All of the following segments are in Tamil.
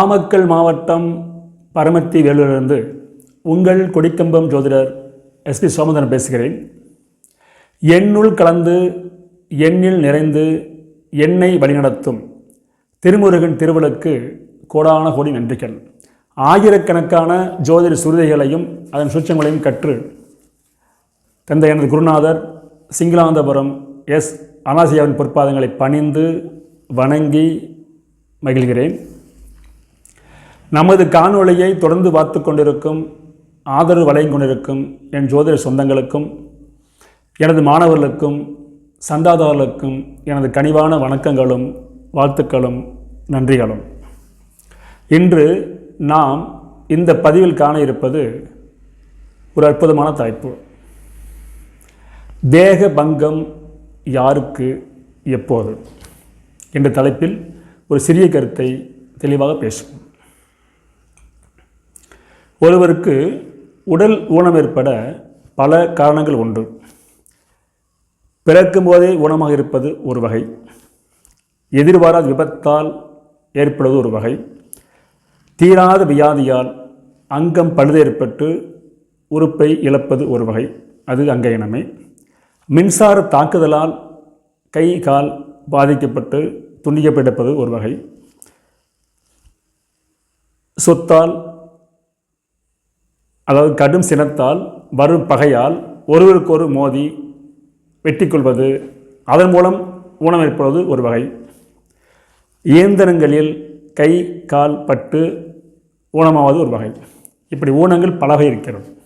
நாமக்கல் மாவட்டம் பரமத்தி வேலூரிலிருந்து உங்கள் கொடிக்கம்பம் ஜோதிடர் எஸ்பி சோமந்தரன் பேசுகிறேன். என்னுள் கலந்து எண்ணில் நிறைந்து என்னை வழிநடத்தும் திருமுருகன் திருவிழுக்கு கோடான கோடி நன்றிகள். ஆயிரக்கணக்கான ஜோதிட சுருதைகளையும் அதன் சுற்றங்களையும் கற்று தந்த எனது குருநாதர் சிங்களாந்தபுரம் எஸ் அனாசியாவின் பொற்பாதங்களை பணிந்து வணங்கி மகிழ்கிறேன். நமது காணொளியை தொடர்ந்து பார்த்து கொண்டிருக்கும் ஆதரவு வழங்கிக் கொண்டிருக்கும் என் ஜோதிட சொந்தங்களுக்கும் எனது மாணவர்களுக்கும் சந்தாதாரர்களுக்கும் எனது கனிவான வணக்கங்களும் வாழ்த்துக்களும் நன்றிகளும். இன்று நாம் இந்த பதிவில் காண இருப்பது ஒரு அற்புதமான தலைப்பு. தேக பங்கம் யாருக்கு எப்போது? என்ற தலைப்பில் ஒரு சிறிய கருத்தை தெளிவாக பேசுவோம். ஒருவருக்கு உடல் ஊனம் ஏற்பட பல காரணங்கள் உண்டு. பிறக்கும் போதே ஊனமாக இருப்பது ஒரு வகை. எதிர்பாராத விபத்தால் ஏற்படுவது ஒரு வகை. தீராத வியாதியால் அங்கம் பழுது ஏற்பட்டு உறுப்பை இழப்பது ஒரு வகை. அது அங்கயினமே. மின்சார தாக்குதலால் கை கால் பாதிக்கப்பட்டு துண்டிக்கப்பட்டிருப்பது ஒரு வகை. சொத்தால் அதாவது கடும் சினத்தால் வரும் பகையால் ஒருவருக்கொரு மோதி வெட்டிக்கொள்வது அதன் மூலம் ஊனம் ஒரு வகை. இயந்திரங்களில் கை கால் பட்டு ஊனமாவது ஒரு வகை. இப்படி ஊனங்கள் பலவை இருக்கிறது.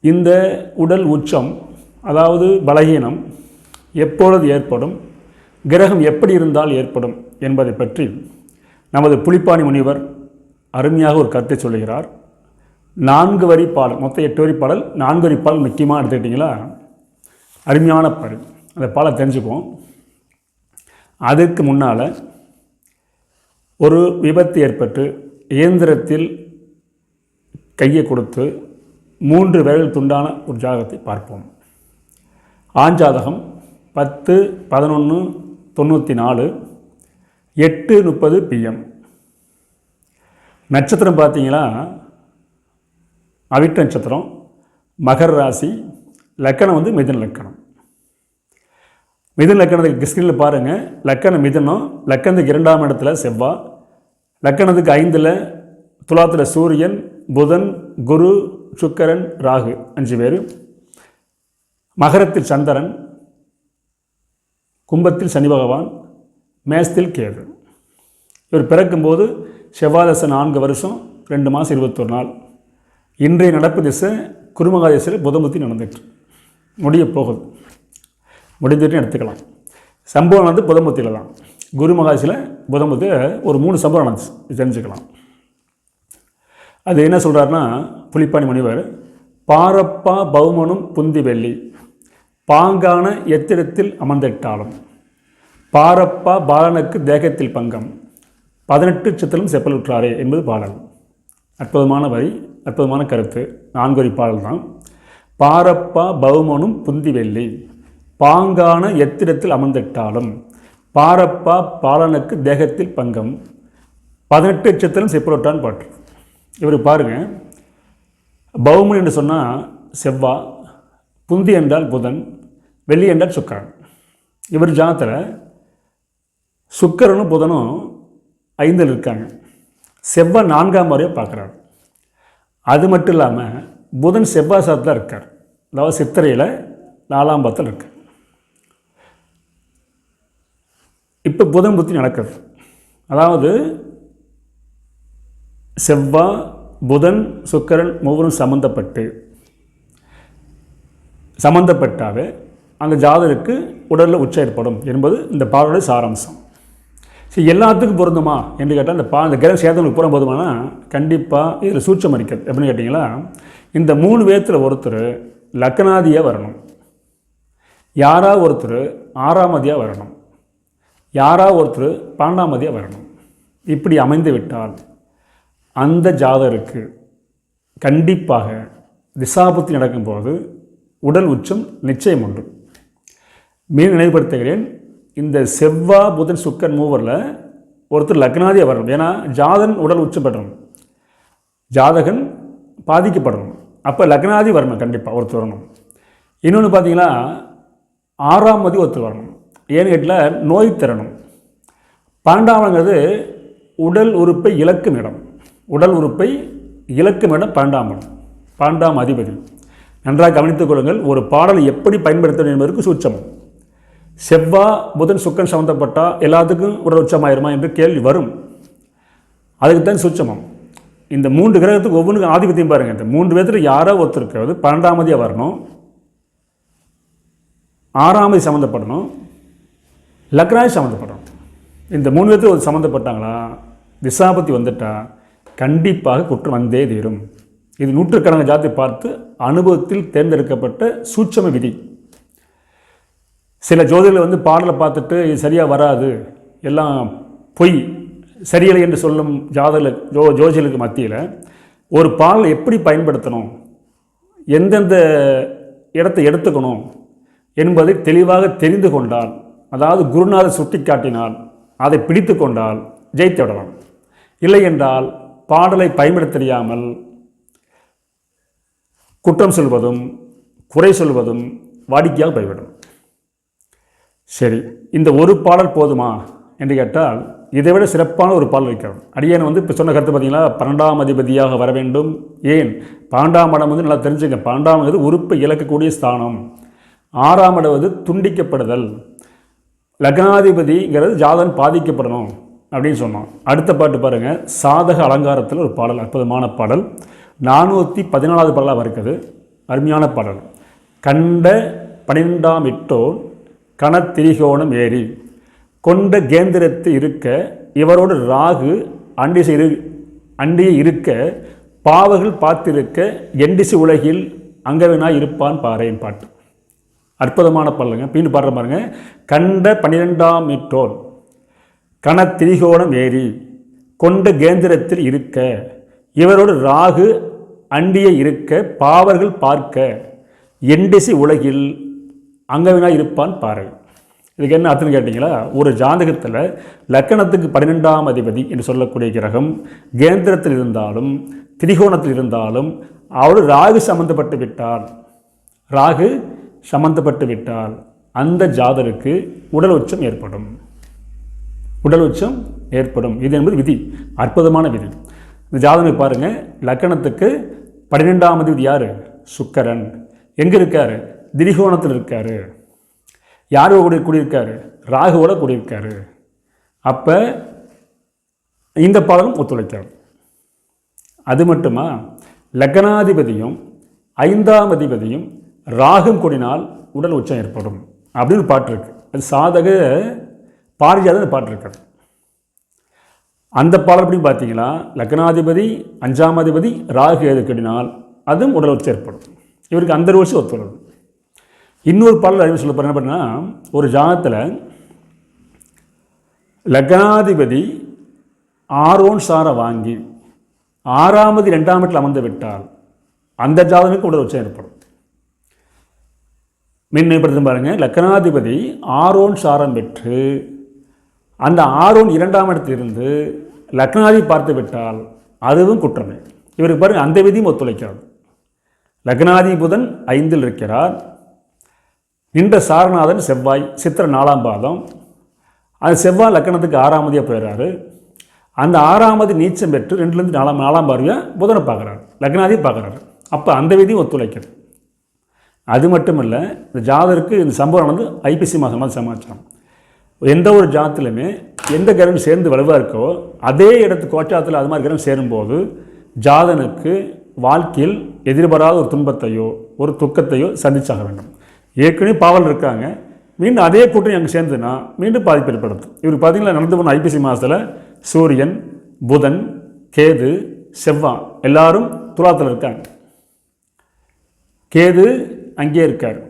இந்த உடல் உச்சம் அதாவது பலகீனம் எப்பொழுது ஏற்படும் கிரகம் எப்படி இருந்தால் ஏற்படும் என்பதை பற்றி நமது புலிப்பாணி முனிவர் அருமையாக ஒரு கருத்தை சொல்லுகிறார். நான்கு வரி பாடல் மொத்தம் எட்டு வரி பாடல் நான்கு வரி பாடல் முக்கியமாக எடுத்துக்கிட்டிங்களா? அருமையான பாடல். அந்த பாலை தெரிஞ்சுக்குவோம். அதற்கு முன்னால் ஒரு விபத்து ஏற்பட்டு இயந்திரத்தில் கையை கொடுத்து மூன்று விரல் துண்டான ஒரு ஜாதகத்தை பார்ப்போம். ஆஞ்சாதகம் பத்து பதினொன்று தொண்ணூற்றி நாலு எட்டு முப்பது பிஎம் நட்சத்திரம் பார்த்தீங்கன்னா அவிட்ட நட்சத்திரம் மகர ராசி லக்கணம் வந்து மிதன் லக்கணம். மிதன் லக்கணத்துக்கு ஸ்கிரீனில் பாருங்கள் லக்கணம் மிதுனம் லக்கணத்துக்கு இரண்டாம் இடத்துல செவ்வாய் லக்கணத்துக்கு ஐந்தில் துலாத்தில் சூரியன் புதன் குரு சுக்கரன் ராகு அஞ்சு பேர். மகரத்தில் சந்திரன் கும்பத்தில் சனி பகவான் மேசத்தில் கேது. இவர் பிறக்கும்போது செவ்வாதசை நான்கு வருஷம் ரெண்டு மாதம் இருபத்தொரு நாள். இன்றைய நடப்பு திசை குருமகா திசையில் புதமுத்தி நடந்துட்டு முடிய போகுது. முடிந்துட்டு எடுத்துக்கலாம். சம்பவம் வந்து புதமுத்தியில் தான். குரு மகாசியில் புதமுத்தி ஒரு மூணு சம்பவம் நடந்துச்சு. தெரிஞ்சுக்கலாம். அது என்ன சொல்கிறாருன்னா புலிப்பாணி முனிவர் பாரப்பா பௌமனும் புந்தி வெள்ளி பாங்கான எத்திரத்தில் அமர்ந்திட்டாலும் பாரப்பா பாலனுக்கு தேகத்தில் பங்கம் பதினெட்டு சித்திரம் செப்பலுற்றாரே என்பது பாடல். அற்புதமான வரி அற்புதமான கருத்து. நான்கு பாடல் தான். பாரப்பா பௌமனும் புந்தி வெள்ளி. பாங்கான எத்திரத்தில் அமர்ந்திட்டாலும் பாரப்பா பாலனுக்கு தேகத்தில் பங்கம். பதினெட்டு சித்திரம் செப்பலுற்றான் பாட்டு. இவர் பாருங்கள் பௌமன் என்று சொன்னால் செவ்வா புந்தி என்றால் புதன் வெள்ளி என்றால் சுக்கரன். இவர் ஜாத்தில் சுக்கரனும் புதனும் ஐந்தில் இருக்காங்க. செவ்வாய் நான்காம் முறையாக பார்க்குறாரு. அது மட்டும் இல்லாமல் புதன் செவ்வாய் சாத்தில் இருக்கார். அதாவது சித்திரையில் நாலாம் பத்தில் இருக்கார். இப்போ புதன் புத்தி நடக்கிறது அதாவது செவ்வாய் புதன் சுக்கரன் மூவரும் சம்மந்தப்பட்டு சம்மந்தப்பட்டாவே அந்த ஜாதகருக்கு உடலில் உச்சம் ஏற்படும் என்பது இந்த பாடலுடைய சாராம்சம். சரி எல்லாத்துக்கும் பொருந்துமா என்று கேட்டால் இந்த பா இந்த கிரக சேதங்களுக்கு பூரா போதுமானா கண்டிப்பாக இதில் சூட்சம் அடிக்கிறது எப்படின்னு கேட்டிங்களா இந்த மூணு பேத்தில் ஒருத்தர் லக்னாதியாக வரணும். யாராக ஒருத்தர் ஆறாமதியாக வரணும். யாராக ஒருத்தர் பன்னெண்டாமதியாக வரணும். இப்படி அமைந்து விட்டால் அந்த ஜாதருக்கு கண்டிப்பாக திசாபுத்தி நடக்கும்போது உடல் உச்சம் நிச்சயம் உண்டு. மீன் நினைவுபடுத்துகிறேன் இந்த செவ்வா புதன் சுக்கன் மூவரில் ஒருத்தர் லக்னாதியாக வரணும் ஏன்னா ஜாதன் உடல் உச்சம் பெறணும் ஜாதகன் பாதிக்கப்படணும். அப்போ லக்னாதி வரணும் கண்டிப்பாக ஒருத்தர் வரணும். இன்னொன்று பார்த்தீங்கன்னா ஆறாம் மதி ஒருத்தர் வரணும். ஏன்னு கேட்டால் நோய் திறனும். பன்னெண்டாமங்கிறது உடல் உறுப்பை இழக்கும் இடம். உடல் உறுப்பை இழக்கும் இடம் பன்னெண்டாம் இடம். பன்னெண்டாம் அதிபதி. நன்றாக கவனித்துக் கொள்ளுங்கள் ஒரு பாடலை எப்படி பயன்படுத்த வேண்டும் என்பதற்கு சூட்சமம் செவ்வா புதன் சுக்கன் சம்மந்தப்பட்டால் எல்லாத்துக்கும் உடல் உச்சமாயிருமா என்று கேள்வி வரும். அதுக்கு தான் சூட்சமம். இந்த மூன்று கிரகத்துக்கு ஒவ்வொன்றுக்கும் ஆதிபத்தியம் பாருங்கள் இந்த மூன்று பேர்த்தில் யாரோ ஒருத்தருக்கு வந்து பன்னெண்டாமதியாக வரணும். ஆறாமதி சம்மந்தப்படணும் லக்னாய் சம்மந்தப்படணும் இந்த மூணு பேர்த்து ஒரு சம்மந்தப்பட்டாங்களா திசாபத்தி வந்துட்டா கண்டிப்பாக குற்றம் வந்தே தீரும். இது நூற்றுக்கணக்கான ஜாதி பார்த்து அனுபவத்தில் தேர்ந்தெடுக்கப்பட்ட சூட்சம விதி. சில ஜோதிடர்கள் வந்து பாடலை பார்த்துட்டு இது சரியாக வராது. எல்லாம் பொய் சரியில்லை என்று சொல்லும் ஜாதக ஜோ ஜோதிடர்களுக்கு மத்தியில் ஒரு பாடலை எப்படி பயன்படுத்தணும்? எந்தெந்த இடத்தை எடுத்துக்கணும்? என்பதை தெளிவாக தெரிந்து கொண்டால் அதாவது குருநாதர் சுட்டி காட்டினால் அதை பிடித்து கொண்டால் ஜெயித்து விடலாம். இல்லை என்றால் பாடலை பயன்படுத்த தெரியாமல் குற்றம் சொல்வதும் குறை சொல்வதும் வாடிக்கையாக போய்விடும். சரி இந்த ஒரு பாடல் போதுமா என்று கேட்டால் இதை விட சிறப்பான ஒரு பாடல் வைக்கிறோம் அடியேன் வந்து இப்போ சொன்ன கருத்து பார்த்தீங்களா பன்னெண்டாம் அதிபதியாக வர வேண்டும். ஏன்? பன்னெண்டாம் இடம் வந்து நல்லா தெரிஞ்சுங்க. பன்னெண்டாம் இது உறுப்பை இழக்கக்கூடிய ஸ்தானம். ஆறாம் இடம் வந்து துண்டிக்கப்படுதல். லக்னாதிபதிங்கிறது ஜாதகன் பாதிக்கப்படணும் அப்படின்னு சொன்னோம் அடுத்த பாட்டு பாருங்கள் சாதக அலங்காரத்தில் ஒரு பாடல் அற்புதமான பாடல். நானூற்றி பதினாலாவது பாடலாக இருக்குது அருமையான பாடல். கண்ட பனிரெண்டாம் இட்டோன் கணத்திரிகோணம் ஏறி கொண்ட கேந்திரத்து இருக்க இவரோடு ராகு அண்டிசை இரு அண்டியை இருக்க பாவகள் பார்த்திருக்க எண்டிசு உலகில் அங்கவினாய் இருப்பான் பாறையின் பாட்டு. அற்புதமான பாடலுங்க. பின்னு பாடுற பாருங்க. கண்ட பனிரெண்டாம் இட்டோன் கணத்திரிகோணம் ஏறி கொண்ட கேந்திரத்தில் இருக்க இவரோடு ராகு அண்டிய இருக்க பாவர்கள் பார்க்க எண்டிசி உலகில் அங்கவினாய் இருப்பான் பாரு. இதுக்கு என்ன அர்த்தம் கேட்டிங்களா? ஒரு ஜாதகத்தில் லக்கணத்துக்கு பன்னிரெண்டாம் அதிபதி என்று சொல்லக்கூடிய கிரகம் கேந்திரத்தில் இருந்தாலும் திரிகோணத்தில் இருந்தாலும் அவர் ராகு சம்மந்தப்பட்டு விட்டால் ராகு சம்மந்தப்பட்டு விட்டால் அந்த ஜாதருக்கு உடல் உச்சம் ஏற்படும். உடல் உச்சம் ஏற்படும். இது என்பது விதி. அற்புதமான விதி. இந்த ஜாதகம் பாருங்கள் லக்கணத்துக்கு பன்னிரெண்டாம் அதிபதி யார்? சுக்கரன். எங்கே இருக்கார்? திரிகோணத்தில் இருக்கார் யார் கூட கூடியிருக்காரு? ராகுவோட கூடியிருக்காரு. அப்போ இந்த பலனும் ஒத்துழைக்காது. அது மட்டுமா? லக்னாதிபதியும் ஐந்தாம் அதிபதியும் ராகும் கூடினால் உடல் உச்சம் ஏற்படும். அப்படின்னு பாட்டு இருக்குது அது சாதக பாரிஜாத பாட்டு இருக்காது. அந்த பாடல் எப்படி பார்த்தீங்கன்னா லக்னாதிபதி அஞ்சாம் அதிபதி ராகு எது கடினால் அதுவும் உடல் உச்சம் ஏற்படும். இவருக்கு அந்த வருஷம் ஒத்துழைக்கும் இன்னொரு பாடல் அறிவு சொல்ல என்ன அப்படின்னா ஒரு ஜாதத்தில் லக்னாதிபதி ஆரோன் சாரை வாங்கி ஆறாமது ரெண்டாம் இடத்தில் அமர்ந்து விட்டால் அந்த ஜாதகனுக்கு உடல் உச்சம் ஏற்படும். மின்மைப்படுத்தும் பாருங்கள் லக்னாதிபதி ஆரோன் சாரம் பெற்று அந்த ஆரோன் இரண்டாம் இடத்திலிருந்து லக்னாதி பார்த்து விட்டால் அதுவும் குற்றமே. இவருக்கு பாருங்கள் அந்த விதியும் ஒத்துழைக்கிறது லக்னாதி புதன் ஐந்தில் இருக்கிறார் நின்ற சாரநாதன் செவ்வாய் சித்திர நாலாம் பாதம். அந்த செவ்வாய் லக்கணத்துக்கு ஆறாமதியாக போயிடுறாரு அந்த ஆறாமது நீச்சம் பெற்று ரெண்டுலேருந்து நாலாம் நாலாம் பார்வையாக புதனை பார்க்குறாரு லக்னாதியை பார்க்குறாரு. அப்போ அந்த விதியும் ஒத்துழைக்கிறது. அது மட்டும் இல்லை இந்த ஜாதருக்கு இந்த சம்பவம் வந்து ஐபிசி மாதம் சமாச்சாரம் எந்த ஒரு ஜாதத்துலையுமே எந்த கிரகம் சேர்ந்து வலுவாக இருக்கோ அதே இடத்து கோச்சாத்தில் அது மாதிரி கிரகம் சேரும்போது ஜாதனுக்கு வாழ்க்கையில் எதிர்பாராத ஒரு துன்பத்தையோ ஒரு துக்கத்தையோ சந்திச்சாக வேண்டும். ஏற்கனவே பாவல் இருக்காங்க. மீண்டும் அதே கூட்டணி அங்கே சேர்ந்துன்னா மீண்டும் பாதிப்பு ஏற்படுத்தும் இவர் பார்த்தீங்கன்னா நடந்து போன ஐபிசி மாதத்தில் சூரியன் புதன் கேது செவ்வாய் எல்லாரும் துலாத்தில் இருக்காங்க. கேது அங்கே இருக்கார்.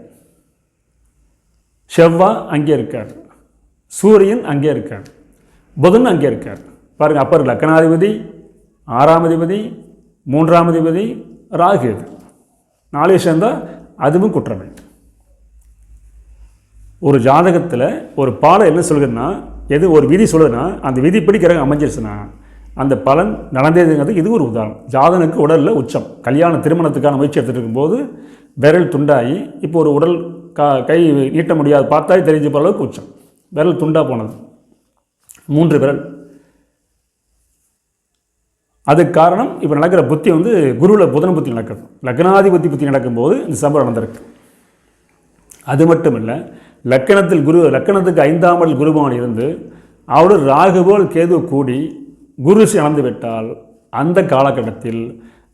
செவ்வாய் அங்கே இருக்கார். சூரியன் அங்கே இருக்கார். புதன் அங்கே இருக்கார். பாருங்கள் அப்பர் லக்கணாதிபதி ஆறாம் அதிபதி மூன்றாம் அதிபதி ராகு. நாளைய நாளே சேர்ந்தால் அதுவும் குற்றமே ஒரு ஜாதகத்தில் ஒரு பாடம் என்ன சொல்கிறதுன்னா எது ஒரு விதி சொல்லுதுன்னா அந்த விதிப்படி கிரகம் அமைஞ்சிருச்சுன்னா அந்த பலன் நடந்ததுங்கிறது இது ஒரு உதாரணம். ஜாதனுக்கு உடலில் உச்சம். கல்யாண திருமணத்துக்கான முயற்சி எடுத்துகிட்டு இருக்கும்போது விரல் துண்டாகி இப்போ ஒரு உடல் கா கை நீட்ட முடியாது பார்த்தாலே தெரிஞ்சு போகிற அளவுக்கு உச்சம். விரல் துண்டாக போனது. மூன்று விரல். அதுக்கு காரணம் இப்போ நடக்கிற புத்தி வந்து குருவில் புதன புத்தி நடக்குது லக்னாதிபதி புத்தி நடக்கும்போது இந்த சம்பவம் நடந்திருக்கு. அது மட்டும் இல்லை லக்கணத்தில் குரு லக்கணத்துக்கு ஐந்தாம் இடம் குருபவன் இருந்து அவரு ராகுபோல் கேது கூடி குரு இழந்து விட்டால் அந்த காலகட்டத்தில்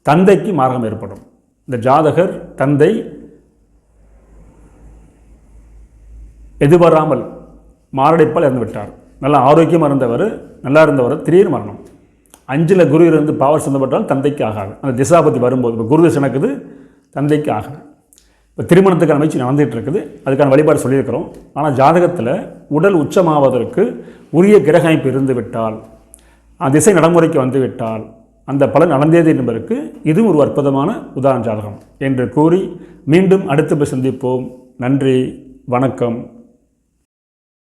தந்தைக்கு மார்க்கம் ஏற்படும். இந்த ஜாதகர் தந்தை எதிர்பாராமல் மாரடைப்பால் இறந்து விட்டார். நல்லா ஆரோக்கியமாக இருந்தவர் நல்லா இருந்தவர் திடீர் மரணம். அஞ்சில் குரு இருந்து பாவர் சந்தப்பட்டால் தந்தைக்கு ஆகாது. அந்த திசாபதி வரும்போது இப்போ குரு திசை நடக்குது தந்தைக்கு ஆகாது. இப்போ திருமணத்துக்கான முயற்சி நடந்துகிட்டு இருக்குது அதுக்கான வழிபாடு சொல்லியிருக்கிறோம். ஆனால் ஜாதகத்தில் உடல் உச்சமாவதற்கு உரிய கிரக அமைப்பு இருந்து விட்டால் அந்த திசை நடைமுறைக்கு வந்துவிட்டால் அந்த பலன் நடந்தது என்பதற்கு இதுவும் ஒரு அற்புதமான உதாரண ஜாதகம் என்று கூறி மீண்டும் அடுத்து போய் சந்திப்போம். நன்றி வணக்கம்.